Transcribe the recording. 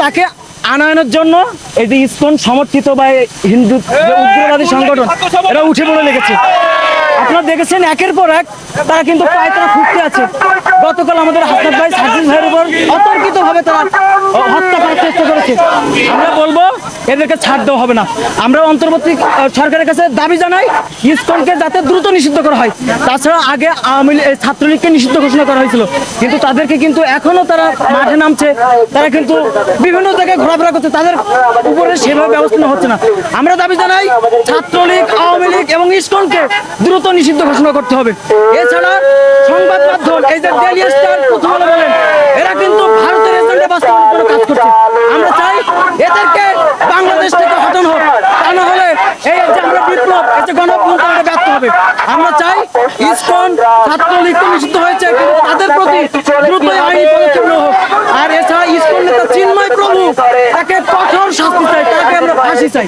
তাকে আনায়নের জন্য এই যে ইসকন সমর্থিত বা হিন্দু উগ্রবাদী সংগঠন এরা উঠে পড়ে লেগেছে আপনারা দেখেছেন একের পর এক তারা কিন্তু পায়তারা ফুটতে আছে। গতকাল আমাদের হাসনাত ভাই সাজিদ ভাইয়ের উপর অতর্কিত ভাবে তারা হত্যা করার চেষ্টা করেছে। এদেরকে ছাড় দেওয়া হবে না। আমরা অন্তর্বর্তী সরকারের কাছে দাবি জানাই ইসকনকে যাতে দ্রুত নিষিদ্ধ করা হয়। তাছাড়া আগে আওয়ামী লীগ- ছাত্রলীগকে নিষিদ্ধ ঘোষণা করা হয়েছিল। কিন্তু তাদেরকে কিন্তু এখনও তারা মাঠে নামছে। তারা কিন্তু বিভিন্ন জায়গায় ঘোরাফেরা করছে। তাদের উপরে সেভাবে ব্যবস্থা হচ্ছে না। আমরা দাবি জানাই, ছাত্রলীগ, আওয়ামী লীগ এবং ইসকনকে দ্রুত নিষিদ্ধ ঘোষণা করতে হবে। এছাড়া সংবাদ মাধ্যম, এই যে ডেলি স্টার প্রথম বলেন এরা কিন্তু ভারতের এজেন্ডা বাস্তবায়নের জন্য কাজ করছে আমরা চাই এদেরকে বাংলাদেশ থেকে হটানো হোক তা না হলে এই যে আমরা বিপ্লব গণতন্ত্র ব্যর্থ হবে। আমরা চাই ইসকন ছাত্রলীগ তো নিষিদ্ধ হয়েছে, কিন্তু তাদের প্রতি দ্রুতই আইনি পদক্ষেপ হোক। আর এছাড়া ইসকন নেতা চিন্ময় প্রভু তাকে কঠোর শাস্তি চাই তাকে আমরা ফাঁসি চাই।